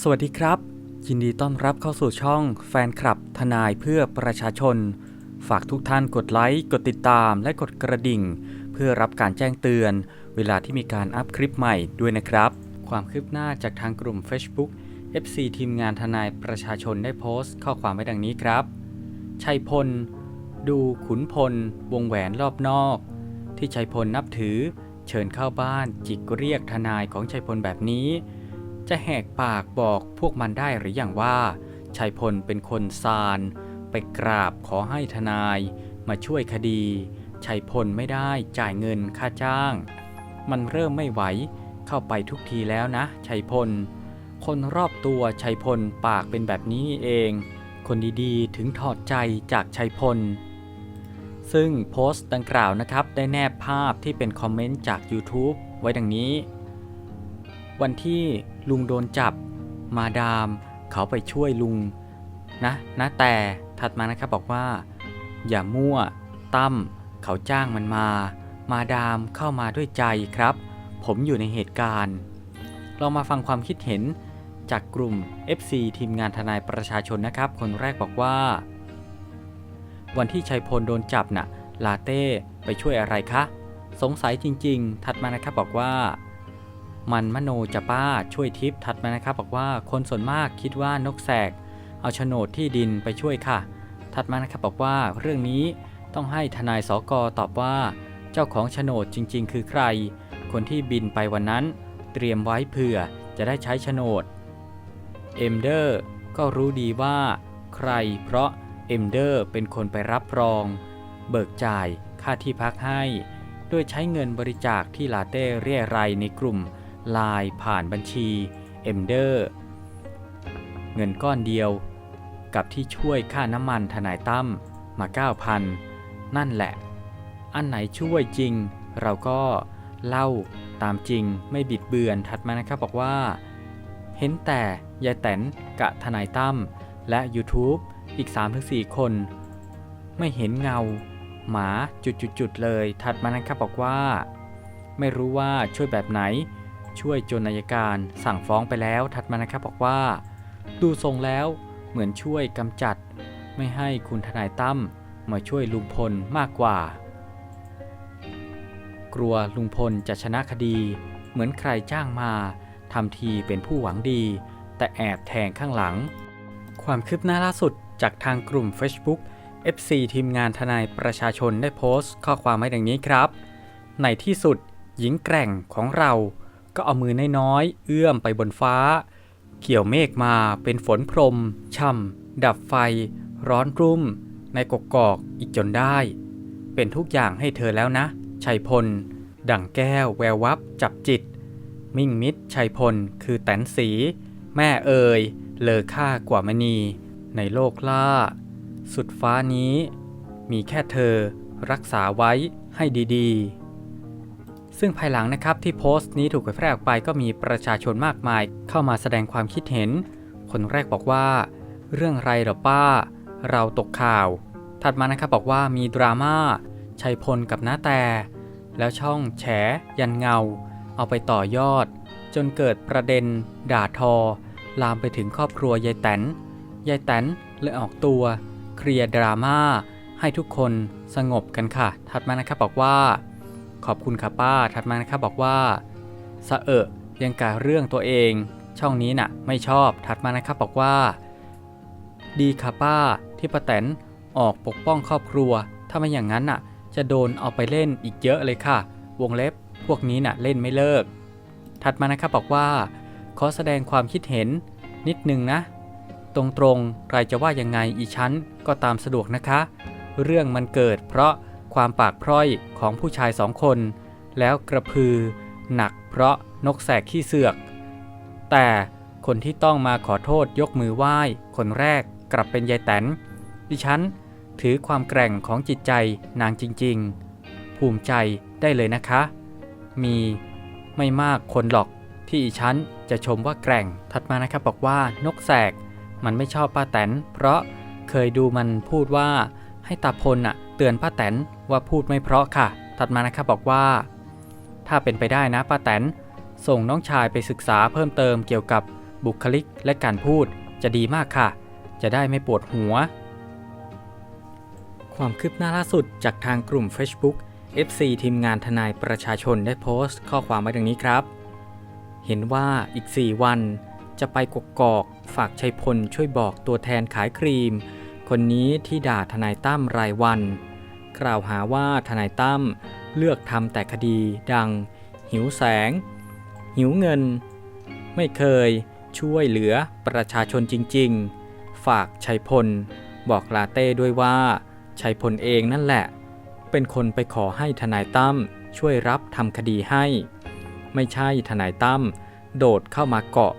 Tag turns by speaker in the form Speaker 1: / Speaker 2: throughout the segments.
Speaker 1: สวัสดีครับ ยินดีต้อนรับเข้าสู่ช่องแฟนคลับทนายเพื่อประชาชน ฝากทุกท่านกดไลค์ กดติดตามและกดกระดิ่ง เพื่อรับการแจ้งเตือน เวลาที่มีการอัพคลิปใหม่ด้วยนะครับ ความคืบหน้าจากทางกลุ่ม Facebook FC ทีมงานทนายประชาชนได้โพสต์ ข้อความไว้ดังนี้ครับ ชัยพล ดูขุนพล วงแหวนรอบนอก ที่ชัยพลนับถือ เชิญเข้าบ้านจิกเรียกทนายของชัยพลแบบนี้ จะแหกปากบอกพวกมันได้หรืออย่างว่าชัยพลเป็นคนซาลไปกราบขอให้ทนาย มาช่วยคดีชัยพลไม่ได้จ่ายเงินค่าจ้าง มันเริ่มไม่ไหวเข้าไปทุกทีแล้วนะชัยพล คนรอบตัวชัยพลปากเป็นแบบนี้เอง คนดีๆ ถึงถอดใจจากชัยพล ซึ่งโพสต์ดังกล่าวนะครับได้แนบภาพที่เป็นคอมเมนต์จาก YouTube ไว้ดังนี้ วันที่ลุงโดนจับ มาดาม เขาไปช่วยลุง นะนะแต่ถัดมานะครับบอกว่า อย่ามั่ว ตั้มเขาจ้างมันมา มาดามเข้ามาด้วยใจครับ ผมอยู่ในเหตุการณ์เรามาฟังความคิดเห็นจากกลุ่ม FC ทีมงานทนายประชาชนนะครับ คนแรกบอกว่า วันที่ชัยพลโดนจับน่ะลาเต้ไปช่วยอะไรคะ สงสัยจริง ๆ ถัดมานะครับบอกว่า มันมโนจะป้าช่วยทิปถัดมานะครับ บอกว่าคนส่วนมากคิดว่านกแสก เอาโฉนดที่ดินไปช่วยค่ะ ถัดมานะครับบอกว่าเรื่องนี้ต้องให้ทนายสกตอบว่า เจ้าของโฉนดจริง ๆ คือใคร คนที่บินไปวันนั้น เตรียมไว้เผื่อจะได้ใช้โฉนดเอมเดอร์ก็รู้ดีว่า ใครเพราะเอมเดอร์เป็นคนไปรับรอง เบิกจ่ายค่าที่พักให้โดยใช้เงินบริจาคที่ลาเต้เรียรายในกลุ่ม ลน์ผ่านบัญชีเอมเดอร์เงินก้อนเดียว กับที่ช่วยค่าน้ำมันทนายตั้มมา 9,000 นั่นแหละ อันไหนช่วยจริง เราก็เล่าตามจริงไม่บิดเบือนถัดมานะครับบอกว่า เห็นแต่ยายแตนกะทนายตั้มและ YouTube อีก 3-4 คน ไม่เห็นเงา หมาจุดๆๆเลย ถัดมานะครับบอกว่า ไม่รู้ว่าช่วยแบบไหน ช่วยจนนายการสั่งฟ้องไปแล้วถัดมานะครับบอกว่า ดูทรงแล้วเหมือนช่วยกำจัด ไม่ให้คุณทนายตั้มมาช่วยลุงพลมากกว่า กลัวลุงพลจะชนะคดี เหมือนใครจ้างมาทำทีเป็นผู้หวังดี แต่แอบแทงข้างหลัง ความคืบหน้าล่าสุดจากทางกลุ่ม Facebook FC ทีมงานทนายประชาชนได้โพสต์ ข้อความไว้ดังนี้ครับ ในที่สุดหญิงแกร่งของเรา ก็เอามือน้อยๆเอื้อมไปบนฟ้าเกี่ยวเมฆมาเป็นฝนพรมช่ำดับไฟ ร้อนรุ่ม ในกกอกอีกจนได้ เป็นทุกอย่างให้เธอแล้วนะ ชัยพล ดั่งแก้ว แวววับ จับจิต มิ่งมิตรชัยพล คือแตนสี แม่เอ่ยเลอค่ากว่ามณี ในโลกล่า สุดฟ้านี้ มีแค่เธอรักษาไว้ให้ดี ๆ ซึ่งภายหลังนะครับที่โพสต์นี้ถูกเผยแพร่ออกไปก็มีประชาชนมากมาย เข้ามาแสดงความคิดเห็น คนแรกบอกว่า เรื่องไรหรอป้า เราตกข่าว ถัดมานะครับบอกว่ามีดราม่าชัยพลกับน้าแต่ แล้วช่องแฉ ยันเงา เอาไปต่อยอด จนเกิดประเด็น ด่าทอ ลามไปถึงครอบครัวยายแตนยายแตนเลยออกตัว เคลียร์ดราม่าให้ทุกคนสงบกันค่ะ ถัดมานะครับบอกว่า ขอบคุณค่ะป้า ถัดมานะครับบอกว่าสะเอะยังกะเรื่องตัวเอง ช่องนี้น่ะ ไม่ชอบ ถัดมานะครับบอกว่า ดีค่ะป้าที่ป้าแตนออกปกป้องครอบครัว ถ้าไม่อย่างนั้นน่ะ จะโดนเอาไปเล่นอีกเยอะเลยค่ะ วงเล็บพวกนี้น่ะเล่นไม่เลิก ถัดมานะครับบอกว่า ขอแสดงความคิดเห็นนิดนึงนะ ตรงๆใครจะว่ายังไงอีชั้นก็ตามสะดวกนะคะ เรื่องมันเกิดเพราะ ความปากพร่อยของผู้ชายสองคน แล้วกระพือ หนักเพราะนกแสกขี้เสือก แต่คนที่ต้องมาขอโทษยกมือไหว้ คนแรกกลับเป็นยายแตนดิฉันถือความแกร่งของจิตใจนางจริงๆ ภูมิใจได้เลยนะคะ มีไม่มากคนหรอกที่อีฉันจะชมว่าแกร่ง ถัดมานะครับบอกว่านกแสกมันไม่ชอบป้าแตน เพราะเคยดูมันพูดว่าให้ตาพลน่ะเตือนป้าแตน ว่าพูดไม่เพราะค่ะ ถัดมานะครับบอกว่า ถ้าเป็นไปได้นะป้าแตน ส่งน้องชายไปศึกษาเพิ่มเติมเกี่ยวกับบุคลิกและการพูดจะดีมากค่ะ จะได้ไม่ปวดหัว ความคืบหน้าล่าสุดจากทางกลุ่ม Facebook FC ทีมงานทนายประชาชนได้โพสต์ข้อความไว้ดังนี้ครับ เห็นว่าอีก 4 วัน จะไปกกอกฝากชัยพลช่วยบอกตัวแทนขายครีม คนนี้ที่ด่าทนายตั้มรายวัน กล่าวหาว่าทนายตั้มเลือกทำแต่คดีดัง หิวแสง หิวเงิน ไม่เคยช่วยเหลือประชาชนจริง ๆ ฝากชัยพล บอกลาเต้ด้วยว่า ชัยพลเองนั่นแหละ เป็นคนไปขอให้ทนายตั้มช่วยรับทำคดีให้ ไม่ใช่ทนายตั้มโดดเข้ามาเกาะ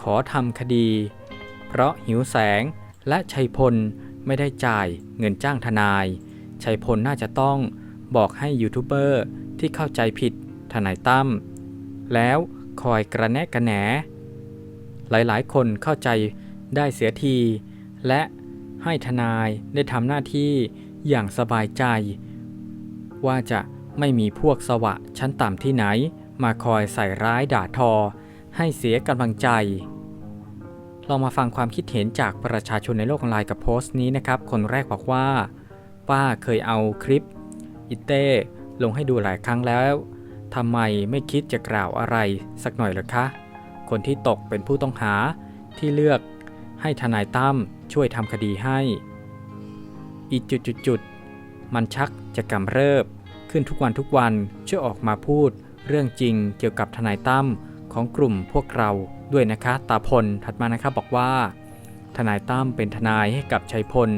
Speaker 1: ขอทำคดี เพราะหิวแสงและชัยพลไม่ได้จ่ายเงินจ้างทนาย ชัยพลน่าจะต้องบอกให้ยูทูบเบอร์ที่เข้าใจผิดทนายตั้มแล้วคอยกระแนะกระแหน หลายๆ คนเข้าใจได้เสียที และให้ทนายได้ทำหน้าที่อย่างสบายใจ ว่าจะไม่มีพวกสวะชั้นต่ำที่ไหน มาคอยใส่ร้ายด่าทอ ให้เสียกำลังใจลองมาฟังความคิดเห็นจากประชาชนในโลกออนไลน์กับโพสต์นี้นะครับ คนแรกบอกว่า ป้าเคยเอาคลิปอิเต้ลงให้ดูหลายครั้งแล้วทำไมไม่คิดจะกล่าวอะไรสักหน่อยหรือคะ คนที่ตกเป็นผู้ต้องหาที่เลือกให้ทนายตั้มช่วยทำคดีให้ อีจุดจุดจุดมันชักจะกำเริบ ขึ้นทุกวันทุกวันช่วยออกมาพูด เรื่องจริงเกี่ยวกับทนายตั้มของกลุ่มพวกเราด้วยนะคะ ตาพลถัดมานะครับบอกว่า ทนายตั้มเป็นทนายให้กับชัยพล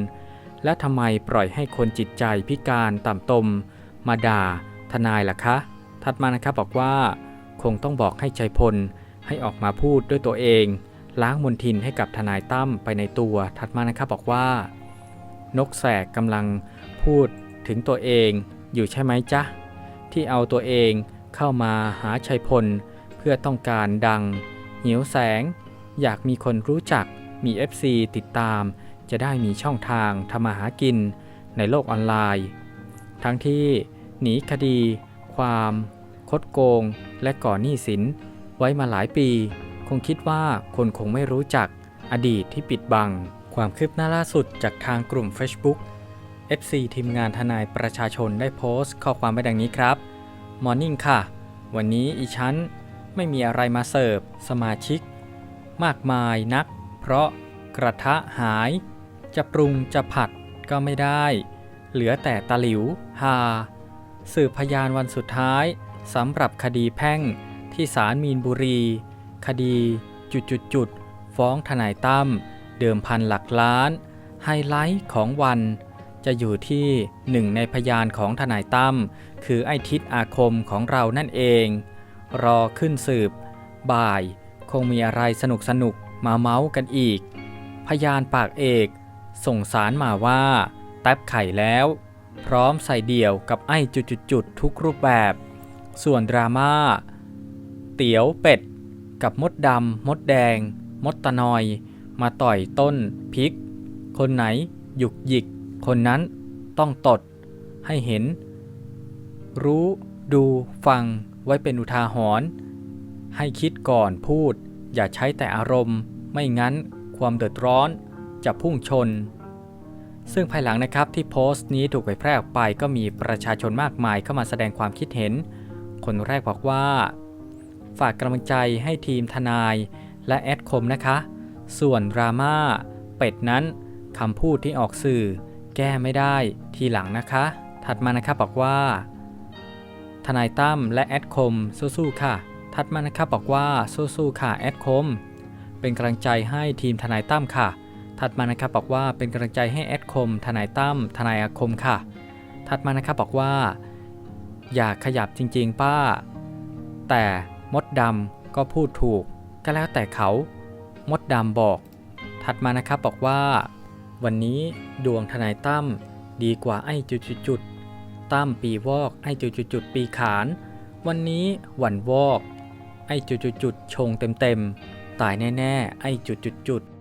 Speaker 1: และทำไมปล่อยให้คนจิตใจพิการต่ำตม มาด่า ทนายล่ะคะ ถัดมานะครับบอกว่า คงต้องบอกให้ชัยพล ให้ออกมาพูดด้วยตัวเอง ล้างมนทินให้กับทนายตั้มไปในตัว ถัดมานะครับบอกว่า นกแสกกำลังพูดถึงตัวเองอยู่ใช่ไหมจ๊ะ ที่เอาตัวเองเข้ามาหาชัยพล เพื่อต้องการดัง เหิวแสง อยากมีคนรู้จักมี FC ติดตาม จะได้มีช่องทางทำมาหากินในโลกออนไลน์ ทั้งที่หนีคดี ความ คดโกง และก่อหนี้สิน ไว้มาหลายปี คงคิดว่าคนคงไม่รู้จักอดีตที่ปิดบัง ความคืบหน้าล่าสุดจากทางกลุ่ม Facebook FC ทีมงานทนายประชาชนได้โพสต์ ข้อความไว้ดังนี้ครับมอร์นิ่งค่ะ วันนี้อีฉันไม่มีอะไรมาเสิร์ฟ สมาชิก มากมายนัก เพราะกระทะหาย จะปรุงจะผัดก็ไม่ได้ เหลือแต่ตะหลิวฮาสืบพยานวันสุดท้ายสำหรับคดีแพ่งที่ศาลมีนบุรี คดีจุดจุดจุดฟ้องทนายตั้มเดิมพันหลักล้าน ไฮไลท์ของวันจะอยู่ที่หนึ่งในพยานของทนายตั้มคือไอทิศอาคมของเรานั่นเอง รอขึ้นสืบ บ่าย คงมีอะไรสนุกสนุกมาเมาส์กันอีก พยานปากเอก ส่งสารมาว่า แท็บไข่แล้ว พร้อมใส่เดี่ยวกับไอ้จุดๆๆทุกรูปแบบ ส่วนดราม่า เตี๋ยวเป็ด กับมดดำมดแดง มดตะนอย มาต่อยต้นพริก คนไหน หยุกหยิก คนนั้นต้องตด ให้เห็น รู้ดูฟังไว้เป็นอุทาหรณ์ให้คิดก่อนพูด อย่าใช้แต่อารมณ์ ไม่งั้นความเดือดร้อน จะพุ่งชน ซึ่งภายหลังนะครับที่โพสต์นี้ถูกเผยแพร่ออกไปก็มีประชาชนมากมายเข้ามาแสดงความคิดเห็น คนแรกบอกว่า ฝากกำลังใจให้ทีมทนายและแอดคมนะคะ ส่วนดราม่าเป็ดนั้นคำพูดที่ออกสื่อ แก้ไม่ได้ทีหลังนะคะ ถัดมานะครับบอกว่า ทนายตั้มและแอดคมสู้ๆค่ะ ถัดมานะครับบอกว่าสู้ๆค่ะแอดคม เป็นกำลังใจให้ทีมทนายตั้มค่ะ ถัดมานะครับบอกว่าเป็นกำลังใจให้แอดคม ทนายตั้มทนายอาคมค่ะ ถัดมานะครับบอกว่า อย่าขยับจริง ๆ ป้า แต่มดดำก็พูดถูก ก็แล้วแต่เขา มดดำบอก ถัดมานะครับบอกว่า วันนี้ดวงทนายตั้มดีกว่าไอ้จุดๆๆตั้มปีวอกไอ้จุดๆๆปีขาน วันนี้หวันวอก ไอ้จุดๆๆชงเต็มๆตายแน่ๆไอ้จุดๆๆ